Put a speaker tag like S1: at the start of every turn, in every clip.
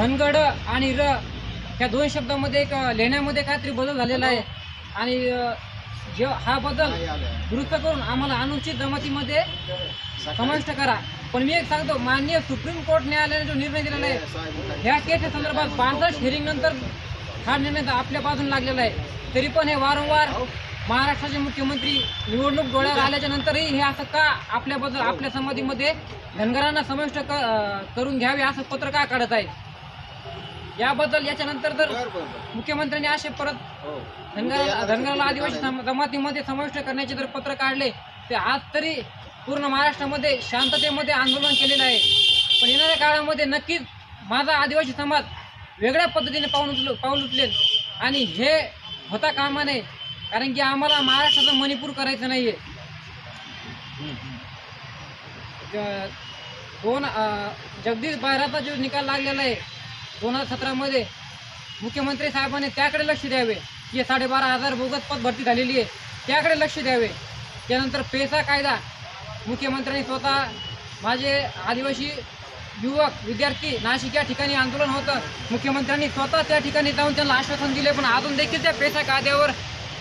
S1: धनगड आणि र ह्या दोन शब्दामध्ये एक लेण्यामध्ये काहीतरी बदल झालेला आहे. आणि जे हा बदल दुरुस्त करून आम्हाला अनुचित जमातीमध्ये समाविष्ट करा. पण मी एक सांगतो माननीय सुप्रीम कोर्ट न्यायालयाने जो निर्णय दिलेला आहे ह्या केसच्या संदर्भात पासष्ट हिअरिंग नंतर हा निर्णय आपल्या बाजून लागलेला आहे. तरी पण हे वारंवार महाराष्ट्राचे मुख्यमंत्री निवडणूक डोळ्यावर आल्याच्या नंतरही हे असं का आपल्याबद्दल आपल्या समाधीमध्ये धनगरांना समाविष्ट क- करून घ्यावे असं पत्र का काढत आहे? याबद्दल याच्यानंतर जर मुख्यमंत्र्यांनी असे परत धनगर धनगराला आदिवासी सम- जमातीमध्ये समाविष्ट करण्याचे जर पत्र काढले ते आज तरी पूर्ण महाराष्ट्रामध्ये शांततेमध्ये आंदोलन केलेलं आहे. पण येणाऱ्या काळामध्ये नक्कीच माझा आदिवासी समाज वेगळ्या पद्धतीने पाऊल उचल पाऊल उचलेल. आणि हे होता कामा नये कारण की आम्हाला महाराष्ट्राचं मणिपूर करायचं नाही आहे दोन अं, जगदीश बाहेराचा जो निकाल लागलेला आहे दोन हजार सतरामध्ये मुख्यमंत्री साहेबांनी त्याकडे लक्ष द्यावे. की साडेबारा हजार बोगस पद भरती झालेली आहे त्याकडे लक्ष द्यावे. त्यानंतर पेसा कायदा. मुख्यमंत्र्यांनी स्वतः माझे आदिवासी युवक विद्यार्थी नाशिक या ठिकाणी आंदोलन होतं. मुख्यमंत्र्यांनी स्वतः त्या ठिकाणी जाऊन त्यांना आश्वासन दिले पण अजून देखील त्या पेसा कायद्यावर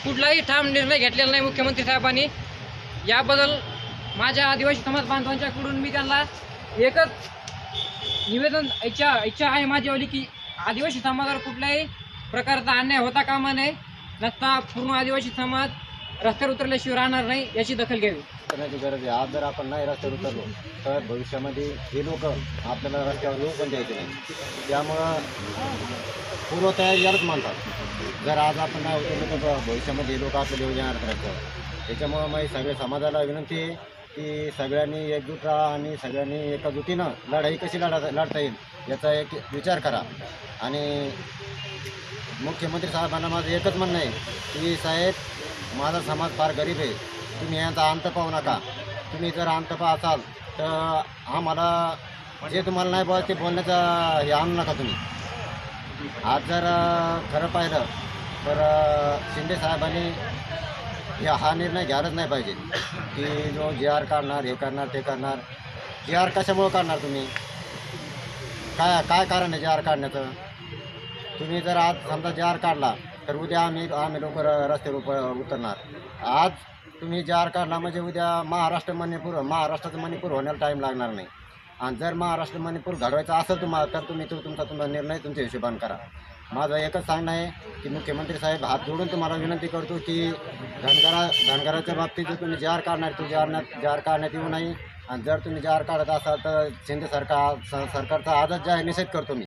S1: कुठलाही ठाम निर्णय घेतलेला नाही मुख्यमंत्री साहेबांनी. याबद्दल माझ्या आदिवासी समाज बांधवांच्याकडून मी त्यांना एकच निवेदन इच्छा इच्छा आहे माझीवाली की आदिवासी समाजावर कुठल्याही प्रकारचा अन्याय होता कामा नये. नसता पूर्ण आदिवासी समाज रस्त्यावर उतरल्याशिवाय राहणार नाही याची दखल घ्यावी.
S2: करण्याची गरज आहे. आज जर आपण नाही रस्त्यावर उतरलो तर भविष्यामध्ये हे लोक आपल्याला रस्त्यावर येऊ पण द्यायचे नाही. त्यामुळं पूर्वतयारी यालाच मानतात. जर आज आपण नाही उतरलो तर भविष्यामध्ये हे लोक आपल्याला येऊ देणार रस्त्यावर. त्याच्यामुळं मग सगळ्या समाजाला विनंती आहे की सगळ्यांनी एकजूट राहा आणि सगळ्यांनी एकजुटीनं लढाई कशी लढा लढता येईल याचा एक विचार करा. आणि मुख्यमंत्री साहेबांना माझं एकच म्हणणं आहे की साहेब माझा समाज फार गरीब आहे. तुम्ही यांचा अंत पाहू नका. तुम्ही जर अंत पाहसाल तर आम्हाला जे तुम्हाला नाही बोलायचं ते बोलण्याचा हे आणू नका तुम्ही. आज जर खरं पाहिलं तर शिंदे साहेबांनी या हा निर्णय घ्यायलाच नाही पाहिजे. की जो जे आर काढणार हे करणार ते करणार. जे आर कशामुळं काढणार तुम्ही? काय काय कारण आहे जे आर काढण्याचं? तुम्ही जर आज समजा जार काढला तर उद्या आम्ही आम्ही लोक रस्त्यावर उप- उतरणार. आज तुम्ही जार काढला म्हणजे उद्या महाराष्ट्र मणिपूर महाराष्ट्राचं मणिपूर होण्याला टाईम लागणार नाही. आणि जर महाराष्ट्र मणिपूर घडवायचं असेल तुम्हाला तर तुम्ही तो तुमचा तुमचा निर्णय तुमच्या हिशोबाने करा. माझं एकच सांगणं आहे की मुख्यमंत्री साहेब हात जोडून तुम्हाला विनंती करतो की धनगरा धनगराच्या बाबतीत जर तुम्ही जार काढणार तो जार जार काढण्यात येऊ नाही आणि जर तुम्ही जार काढत असाल तर शिंदे सरकार सरकारचा आजच जाहीर निषेध करतो मी.